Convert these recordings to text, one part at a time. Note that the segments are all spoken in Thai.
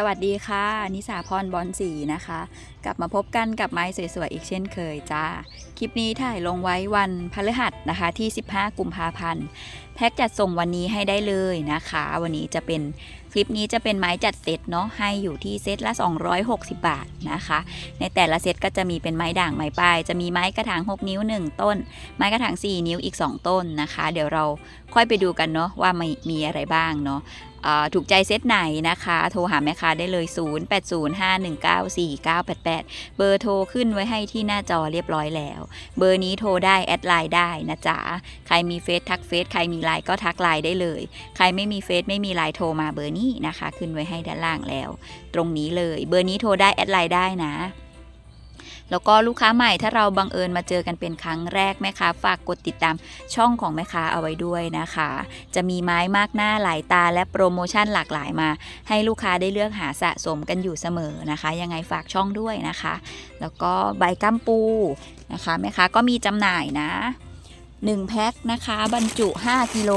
สวัสดีค่ะ นิสาพรบอลสีนะคะ กลับมาพบกันกับไม้สวยๆ อีกเช่นเคยจ้า คลิปนี้ถ่ายลงไว้วันพฤหัสนะคะที่ 15 กุมภาพันธ์ แพ็กจัดส่งวันนี้ให้ได้เลยนะคะ วันนี้จะเป็นคลิปนี้จะเป็นไม้จัดเซตเนาะให้อยู่ที่เซตละ 260 บาทนะคะ ในแต่ละเซตก็จะมีเป็นไม้ด่างไม้ปลาย จะมีไม้กระถาง 6 นิ้ว 1 ต้น ไม้กระถาง 4 นิ้วอีก 2 ต้นนะคะ เดี๋ยวเราค่อยไปดูกันเนาะว่ามีมีอะไรบ้างเนาะอ่า ถูกใจเซตไหนนะคะ โทรหาแม่ค้าได้เลย 0805194988 เบอร์โทรขึ้นไว้ให้ที่หน้าจอเรียบร้อยแล้ว เบอร์นี้โทรได้ แอดไลน์ได้นะจ๊ะ ใครมีเฟซทักเฟซใครมีไลน์ก็ทักไลน์ได้เลย ใครไม่มีเฟซไม่มีไลน์โทรมาเบอร์นี้นะคะ ขึ้นไว้ให้ด้านล่างแล้ว ตรงนี้เลย เบอร์นี้โทรได้ แอดไลน์ได้นะ แล้วก็ลูกค้าใหม่ถ้าเราบังเอิญมาเจอกันเป็นครั้งแรกแม่ค้าฝากกดติดตามช่องของแม่ค้าเอาไว้ด้วยนะคะ จะมีไม้มากหน้าหลายตาและโปรโมชั่นหลากหลายมา ให้ลูกค้าได้เลือกหาสะสมกันอยู่เสมอนะคะ ยังไงฝากช่องด้วยนะคะ แล้วก็ใบกัมปูนะคะแม่ค้าก็มีจำหน่ายนะ1แพ็คนะคะบรรจุ 5กิโล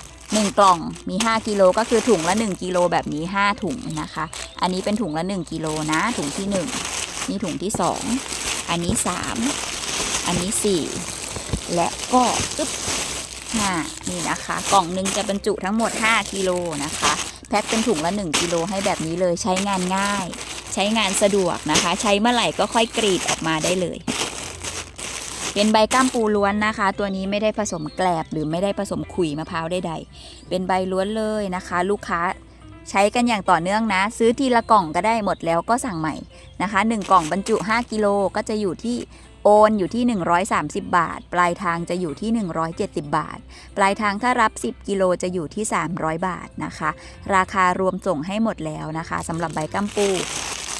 1 กล่องมี 5กิโลก็คือถุงละ 1กิโลแบบนี้ 5 ถุงนะคะ อันนี้เป็นถุงละ 1กิโลนะถุงที่ 1 นี่ถุงที่2อันนี้3อันนี้4และก็ตึ๊บ5นี่นะคะ กล่องหนึ่งจะบรรจุทั้งหมด 5กิโลนะคะ แพ็คเป็นถุงละ 1กิโลให้แบบนี้เลยใช้งานง่าย ใช้งานสะดวกนะคะ ใช้เมื่อไหร่ก็ค่อยกรีดออกมาได้เลย เป็นใบก้ามปูล้วนนะคะ ตัวนี้ไม่ได้ผสมแกลบหรือไม่ได้ผสมขุยมะพร้าวใดๆเป็นใบล้วนเลยนะคะ ลูกค้า ใช้กันอย่างต่อเนื่องนะ ซื้อทีละกล่องก็ได้หมดแล้วก็สั่งใหม่นะคะ 1 กล่องบรรจุ 5 กิโลก็จะอยู่ที่โอนอยู่ที่ 130 บาท ปลายทางจะอยู่ที่ 170 บาท ปลายทางถ้ารับ 10 กิโลจะอยู่ที่ 300 บาทนะคะ ราคารวมส่งให้หมดแล้วนะคะสำหรับใบกัมปู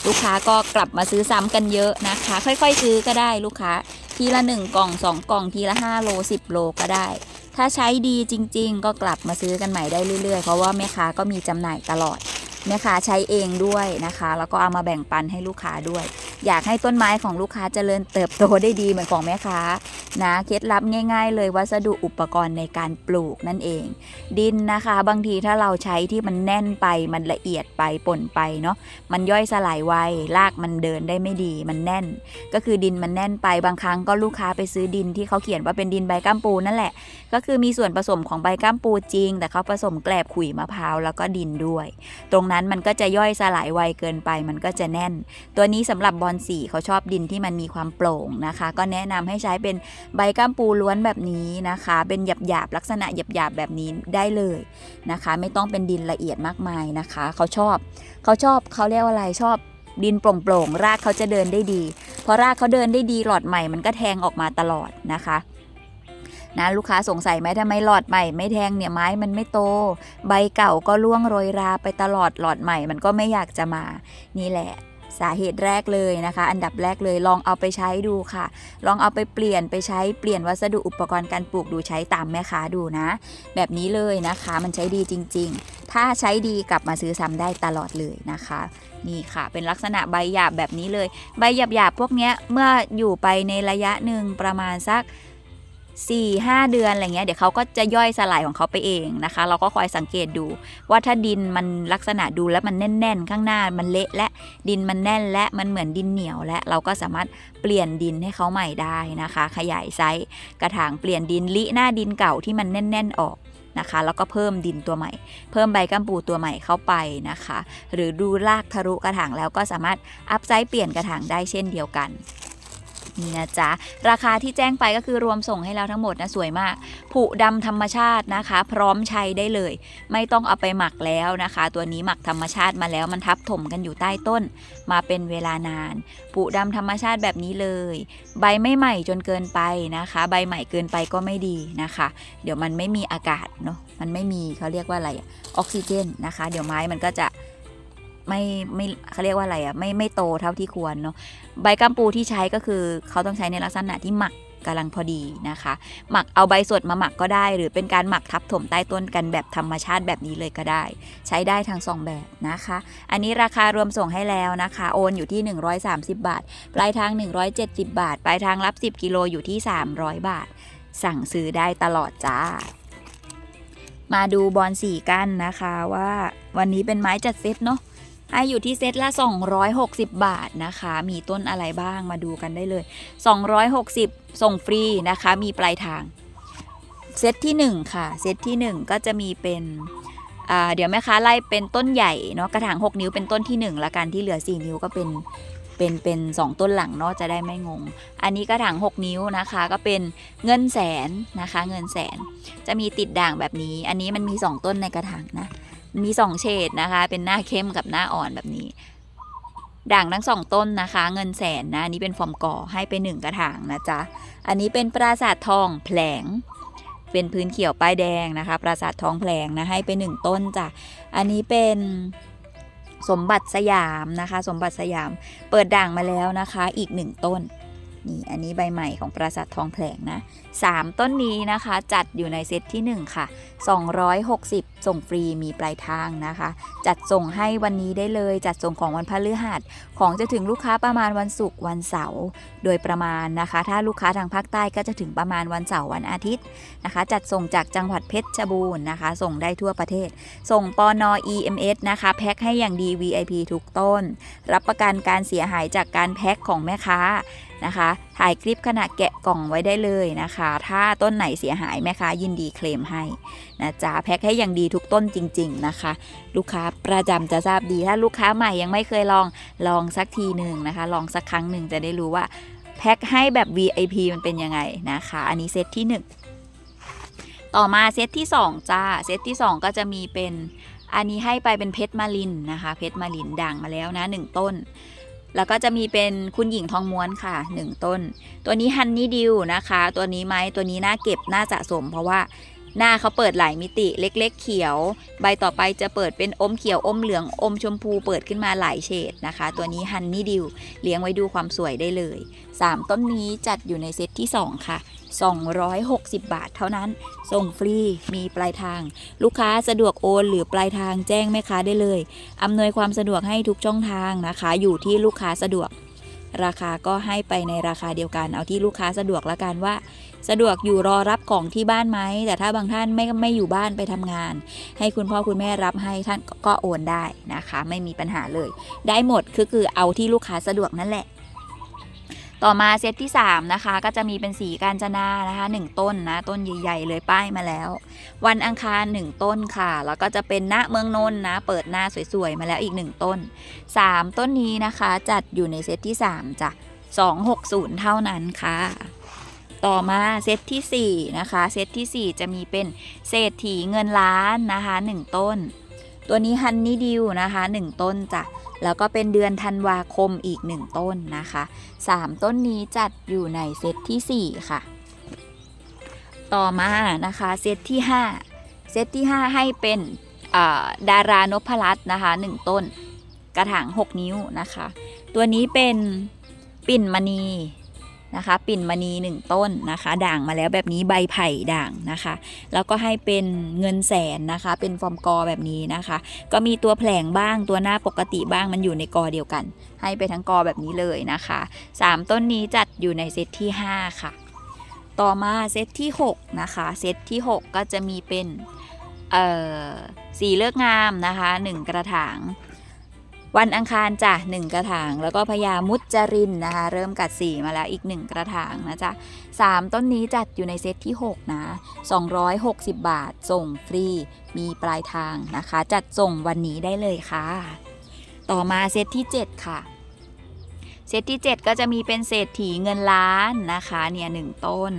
ลูกค้าก็กลับมาซื้อซ้ำกันเยอะนะคะ ค่อยๆ ซื้อก็ได้ลูกค้า ทีละ 1 กล่อง 2 กล่องทีละ 5 โล 10 โลก็ได้ ถ้าใช้ดีจริง ๆ ก็กลับมาซื้อกันใหม่ได้เรื่อย ๆ เพราะว่าแม่ค้าก็มีจำหน่ายตลอดแม่ค้าใช้เองด้วยนะคะ แล้วก็เอามาแบ่งปันให้ลูกค้าด้วย อยากให้ต้นไม้ของลูกค้าเจริญเติบโตได้ดีเหมือนของแม่ค้านะเคล็ดลับง่าย ๆ เลยวัสดุอุปกรณ์ในการปลูกนั่นเอง ดินนะคะ บางทีถ้าเราใช้ที่มันแน่นไปมันละเอียดไปป่นไปเนาะมันย่อยสลายไวรากมันเดินได้ไม่ดีมันแน่น ก็คือดินมันแน่นไปบางครั้งก็ลูกค้าไปซื้อดินที่เขาเขียนว่าเป็นดินใบก้ามปูนั่นแหละ ก็คือมีส่วนผสมของใบก้ามปูจริง แต่เขาผสมแกลบขุยมะพร้าวแล้วก็ดินด้วย ตรงนั้นมันก็จะย่อยสลายไวเกินไปมันก็จะแน่น ตัวนี้สำหรับบอลสีเขาชอบดินที่มันมีความโปร่งนะคะ ก็แนะนำให้ใช้เป็นใบก้ามปูล้วนแบบนี้นะคะ เป็นหยาบหยาบๆลักษณะหยาบหยาบๆแบบนี้ได้เลยนะคะ ไม่ต้องเป็นดินละเอียดมากมายนะคะ เขาชอบเขาชอบเขาเรียกว่าอะไรชอบดินโปร่งๆรากเขาจะเดินได้ดี เพราะรากเขาเดินได้ดีหลอดใหม่มันก็แทงออกมาตลอดนะคะนะลูกค้าสงสัยไหมทำไมหลอดใหม่ไม่แทงเนี่ยไม้มันไม่โต ใบเก่าก็ร่วงโรยราไปตลอดหลอดใหม่มันก็ไม่อยากจะมานี่แหละ สาเหตุแรกเลยนะคะ อันดับแรกเลยลองเอาไปใช้ดูค่ะ ลองเอาไปเปลี่ยนไปใช้เปลี่ยนวัสดุอุปกรณ์การปลูกดูใช้ตามแม่ค้าดูนะ แบบนี้เลยนะคะมันใช้ดีจริง ๆ ถ้าใช้ดีกลับมาซื้อซ้ำได้ตลอดเลยนะคะนี่ค่ะ เป็นลักษณะใบหยาบแบบนี้เลย ใบหยาบๆพวกเนี้ยเมื่ออยู่ไปในระยะหนึ่งประมาณสัก 4 5 เดือนอะไรเงี้ยเดี๋ยวเขาก็จะย่อยสลายของเขาไปเองนะคะ เราก็คอยสังเกตดู ว่าถ้าดินมันลักษณะดูแล้วมันแน่น ๆ ข้างหน้ามันเละและดินมันแน่นและมันเหมือนดินเหนียวและเราก็สามารถเปลี่ยนดินให้เขาใหม่ได้นะคะ ขยายไซส์กระถางเปลี่ยนดินลิหน้าดินเก่าที่มันแน่น ๆ ออกนะคะแล้วก็เพิ่มดินตัวใหม่ เพิ่มใบกัมปูตัวใหม่เข้าไปนะคะ หรือดูรากทะลุกระถางแล้วก็สามารถอัพไซส์เปลี่ยนกระถางได้เช่นเดียวกัน นี่นะจ๊ะ ราคาที่แจ้งไปก็คือรวมส่งให้เราทั้งหมดนะสวยมาก ผุดำธรรมชาตินะคะ พร้อมใช้ได้เลย ไม่ต้องเอาไปหมักแล้วนะคะ ตัวนี้หมักธรรมชาติมาแล้วมันทับถมกันอยู่ใต้ต้น มาเป็นเวลานาน ผุดำธรรมชาติแบบนี้เลย ใบไม่ใหม่จนเกินไปนะคะ ใบใหม่เกินไปก็ไม่ดีนะคะ เดี๋ยวมันไม่มีอากาศเนาะมันไม่มีเขาเรียกว่าอะไรออกซิเจนนะคะ เดี๋ยวไม้มันก็จะ ไม่ไม่เขาเรียกว่าอะไรอะไม่ไม่โตเท่าที่ควรเนาะใบกัมปูที่ใช้ก็คือเขาต้องใช้ในลักษณะที่หมักกำลังพอดีนะคะ หมักเอาใบสดมาหมักก็ได้ หรือเป็นการหมักทับถมใต้ต้นกันแบบธรรมชาติแบบนี้เลยก็ได้ ใช้ได้ทั้งสองแบบนะคะ อันนี้ราคารวมส่งให้แล้วนะคะ โอนอยู่ที่ 130 บาท ปลายทาง 170 บาท ปลายทางรับ 10 กิโลอยู่ที่ 300 บาท สั่งซื้อได้ตลอดจ้า มาดูบอลสีกันนะคะว่าวันนี้เป็นไม้จัดเซตเนาะ อยู่ที่เซตละ 260 บาทนะคะ มีต้นอะไรบ้างมาดูกันได้เลย 260 ส่งฟรีนะคะ มีปลายทาง เซตที่ 1 ค่ะ เซตที่ 1 ก็จะมีเป็นเดี๋ยวแม่ค้าไล่เป็นต้นใหญ่เนาะกระถาง 6 นิ้วเป็นต้นที่ 1 ละกันที่เหลือ 4 นิ้วก็เป็นเป็นเป็น2ต้นหลังเนาะจะได้ไม่งง อันนี้กระถาง 6 นิ้วนะคะ ก็เป็นเงินแสนนะคะ เงินแสนจะมีติดด่างแบบนี้ อันนี้มันมี 2 ต้นในกระถางนะ มี2เฉดนะคะ เป็นหน้าเข้มกับหน้าอ่อนแบบนี้ ด่างทั้งสองต้นนะคะ เงินแสนนะอันนี้เป็นฟอร์มก่อให้ไปหนึ่งกระถางนะจ๊ะ อันนี้เป็นปราสาททองแผลง เป็นพื้นเขียวป้ายแดงนะคะ ปราสาททองแผลงนะให้ไปหนึ่งต้นจ้ะ อันนี้เป็นสมบัติสยามนะคะ สมบัติสยามเปิดด่างมาแล้วนะคะ อีกหนึ่งต้น นี่อันนี้ใบใหม่ของปราสาททองแผลงนะสามต้นนี้นะคะจัดอยู่ในเซตที่หนึ่งค่ะ 260 ส่งฟรีมีปลายทางนะคะ จัดส่งให้วันนี้ได้เลย จัดส่งของวันพฤหัส ของจะถึงลูกค้าประมาณวันศุกร์วันเสาร์โดยประมาณนะคะ ถ้าลูกค้าทางภาคใต้ก็จะถึงประมาณวันเสาร์วันอาทิตย์นะคะ จัดส่งจากจังหวัดเพชรบูรณ์นะคะ ส่งได้ทั่วประเทศ ส่งปอนอ EMS นะคะแพ็คให้อย่างดี VIP ทุกต้น รับประกันการเสียหายจากการแพ็คของแม่ค้า นะคะ ถ่ายคลิปขณะแกะกล่องไว้ได้เลยนะคะ ถ้าต้นไหนเสียหายแม่ค้ายินดีเคลมให้นะจ๊ะแพ็คให้อย่างดีทุกต้นจริง ๆนะคะ ลูกค้าประจำจะทราบดี ถ้าลูกค้าใหม่ยังไม่เคยลองลองสักทีหนึ่งนะคะ ลองสักครั้งหนึ่งจะได้รู้ว่าแพ็คให้แบบ VIP มันเป็นยังไงนะคะ อันนี้เซตที่ 1 ต่อมาเซตที่ 2 จ้า เซตที่ 2 ก็จะมีเป็นอันนี้ให้ไปเป็นเพชรมาลินนะคะ เพชรมาลินด่างมาแล้วนะ 1 ต้น แล้วก็จะมีเป็นคุณหญิงทองม้วนค่ะ 1 ต้น ตัวนี้ฮันนี่ดิวนะคะ ตัวนี้ไหมตัวนี้น่าเก็บน่าสะสม เพราะว่า หน้าเขาเปิดหลายมิติเล็ก ๆ เขียว ใบต่อไปจะเปิดเป็นอมเขียวอมเหลืองอมชมพูเปิดขึ้นมาหลายเฉดนะคะ ตัวนี้ฮันนี่ดิวเลี้ยงไว้ดูความสวยได้เลย 3 ต้นนี้จัดอยู่ในเซตที่ 2 ค่ะ 260 บาทเท่านั้น ส่งฟรีมีปลายทาง ลูกค้าสะดวกโอนหรือปลายทางแจ้งแม่ค้าได้เลยอำนวยความสะดวกให้ทุกช่องทางนะคะ อยู่ที่ลูกค้าสะดวก ราคาก็ให้ไปในราคาเดียวกันเอาที่ลูกค้าสะดวกละกันว่า สะดวกอยู่รอรับของที่บ้านไหม แต่ถ้าบางท่านไม่ไม่อยู่บ้านไปทำงาน ให้คุณพ่อคุณแม่รับให้ท่านก็โอนได้นะคะ ไม่มีปัญหาเลย ได้หมดคือคือเอาที่ลูกค้าสะดวกนั่นแหละต่อมาเซตที่ 3 นะคะ ก็จะมีเป็นสีกาญจนานะคะ 1 ต้นนะ ต้นใหญ่ ๆ เลยป้ายมาแล้ว วันอังคาร 1 ต้นค่ะ แล้วก็จะเป็นณเมืองนนท์นะ เปิดหน้าสวย ๆ มาแล้วอีก 1 ต้น 3 ต้นนี้นะคะ จัดอยู่ในเซตที่ 3จ้ะ260 เท่านั้นค่ะ ต่อมาเซตทีสี่4นะคะเซตทีสี่ 4 จะมีเป็นเศรษฐีเงินล้านนะคะ1ต้น ตัวนี้ฮันนี่ดิวนะคะ1ต้นจ้ะแล้วก็เป็นเดือนธันวาคมอีก 1 ต้นนะคะ 3 ต้นนี้จัดอยู่ในเซตที่ 4 ค่ะ ต่อมานะคะเซตที่ 5 เซตที่ 5 ให้เป็นดารานพรัตน์นะคะ 1 ต้น กระถาง 6 นิ้วนะคะ ตัวนี้เป็นปิ่นมณี นะคะ ปิ่นมณีหนึ่งต้นนะคะ ด่างมาแล้วแบบนี้ใบไผ่ด่างนะคะ แล้วก็ให้เป็นเงินแสนนะคะ เป็นฟอร์มกอแบบนี้นะคะ ก็มีตัวแผลงบ้างตัวหน้าปกติบ้างมันอยู่ในกอเดียวกัน ให้ไปทั้งกอแบบนี้เลยนะคะสามต้นนี้จัดอยู่ในเซตที่ 5 ค่ะ ต่อมาเซตที่6นะคะเซตที่ 6 ก็จะมีเป็นสีเลือกงามนะคะ 1 กระถาง วันอังคารจ้ะหนึ่งกระถาง แล้วก็พญามุจจรินนะคะ เริ่มกัดสีมาแล้วอีกหนึ่งกระถางนะจ๊ะสามต้นนี้จัดอยู่ในเซตที่ 6 นะ 260 บาท ส่งฟรี มีปลายทางนะคะ จัดส่งวันนี้ได้เลยค่ะ ต่อมาเซตที่ 7 ค่ะ เซตที่ 7 ก็จะมีเป็นเศรษฐีเงินล้านนะคะเนี่ยหนึ่งต้น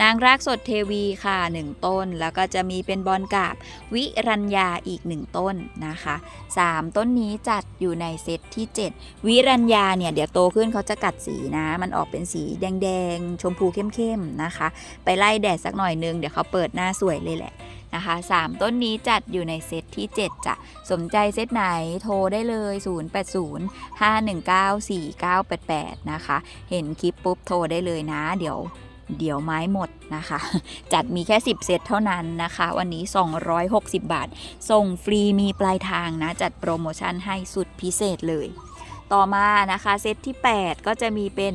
นางรากสดเทวีค่ะ 1 ต้น แล้วก็จะมีเป็นบอลกาบวิรัญญาอีก 1 ต้นนะคะ 3 ต้นนี้จัดอยู่ในเซตที่ 7 วิรัญญาเนี่ยเดี๋ยวโตขึ้นเขาจะกัดสีนะ มันออกเป็นสีแดงๆ ชมพูเข้มๆนะคะ ไปไล่แดดสักหน่อยนึงเดี๋ยวเขาเปิดหน้าสวยเลยแหละ นะคะ 3 ต้นนี้จัดอยู่ในเซตที่ 7จ้ะสนใจเซตไหนโทรได้เลย 080 519 4988 นะคะ เห็นคลิปปุ๊บโทรได้เลยนะ เดี๋ยวเดี๋ยวไม้หมดนะคะ จัดมีแค่ 10 เซตเท่านั้นนะคะ วันนี้ 260 บาท ส่งฟรีมีปลายทางนะ จัดโปรโมชั่นให้สุดพิเศษเลย ต่อมานะคะ เซตที่ 8 ก็จะมีเป็น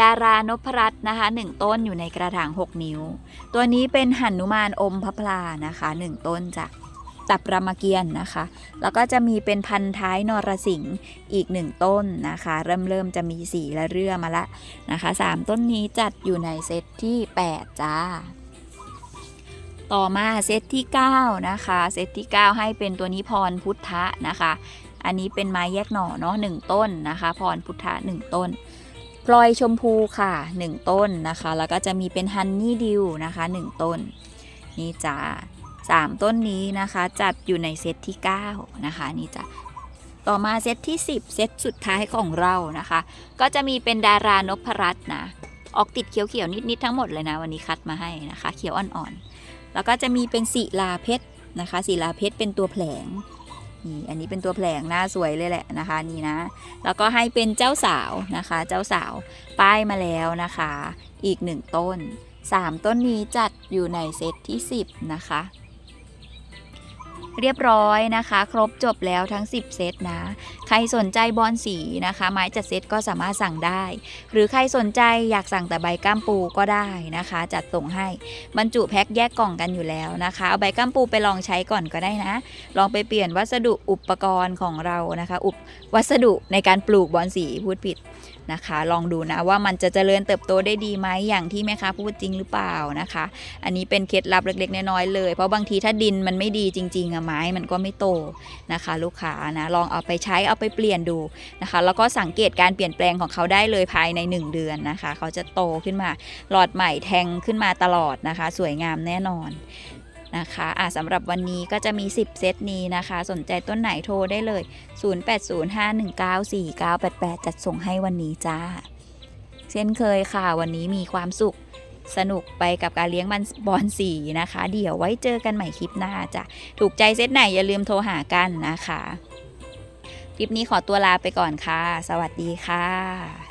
ดารานพรัตน์นะคะ1ต้นอยู่ในกระถาง 6 นิ้ว ตัวนี้เป็นหันุมานอมพระพลานะคะ 1 ต้นจ้ะตับรามเกียรตินะคะ แล้วก็จะมีเป็นพันท้ายนรสิงห์อีกหนึ่งต้นนะคะ เริ่มเริ่มจะมีสีและเรื่อมาละนะคะสามต้นนี้จัดอยู่ในเซตที่ 8 จ้า ต่อมาเซตที่ 9 นะคะ เซตที่ 9 ให้เป็นตัวนี้พรพุทธะนะคะ อันนี้เป็นไม้แยกหน่อเนาะหนึ่งต้นนะคะ พรพุทธะหนึ่งต้น พลอยชมพูค่ะ 1 ต้นนะคะ แล้วก็จะมีเป็นฮันนี่ดิวนะคะ 1 ต้น นี่จ้า3ต้นนี้นะคะ จัดอยู่ในเซตที่9นะคะนี่จ้ะต่อมาเซตที่ 10 เซตสุดท้ายของเรานะคะ ก็จะมีเป็นดารานพรัตน์นะ ออกติดเขียวๆนิดๆทั้งหมดเลยนะ วันนี้คัดมาให้นะคะ เขียวอ่อนๆ แล้วก็จะมีเป็นศิลาเพชรนะคะศิลาเพชรเป็นตัวแผลง นี่อันนี้เป็นตัวแผลงหน้าสวยเลยแหละนะคะนี่นะ แล้วก็ให้เป็นเจ้าสาวนะคะ เจ้าสาวป้ายมาแล้วนะคะ อีกหนึ่งต้น 3 ต้นนี้จัดอยู่ในเซตที่ 10 นะคะ เรียบร้อยนะคะ ครบจบแล้วทั้ง 10 เซตนะ ใครสนใจบอลสีนะคะ ไม้จัดเซตก็สามารถสั่งได้ หรือใครสนใจอยากสั่งแต่ใบก้ามปูก็ได้นะคะ จัดส่งให้บรรจุแพ็คแยกกล่องกันอยู่แล้วนะคะ เอาใบก้ามปูไปลองใช้ก่อนก็ได้นะ ลองไปเปลี่ยนวัสดุอุปกรณ์ของเรานะคะ อุปวัสดุในการปลูกบอนสีพูดผิด นะคะ ลองดูนะว่ามันจะเจริญเติบโตได้ดีไหมอย่างที่แม่ค้าพูดจริงหรือเปล่านะคะ อันนี้เป็นเคล็ดลับเล็กๆน้อยๆเลย เพราะบางทีถ้าดินมันไม่ดีจริงๆอะไม้มันก็ไม่โตนะคะ ลูกค้านะลองเอาไปใช้เอาไปเปลี่ยนดูนะคะ แล้วก็สังเกตการเปลี่ยนแปลงของเขาได้เลยภายใน 1 เดือนนะคะ เขาจะโตขึ้นมาหลอดใหม่แทงขึ้นมาตลอดนะคะ สวยงามแน่นอน นะคะอะสำหรับวันนี้ก็จะมี 10 เซตนี้นะคะ สนใจต้นไหนโทรได้เลย 0805194988 จัดส่งให้วันนี้จ้า เช่นเคยค่ะ วันนี้มีความสุขสนุกไปกับการเลี้ยงมันบอลสีนะคะ เดี๋ยวไว้เจอกันใหม่คลิปหน้าจ้ะ ถูกใจเซตไหนอย่าลืมโทรหากันนะคะ คลิปนี้ขอตัวลาไปก่อนค่ะ สวัสดีค่ะ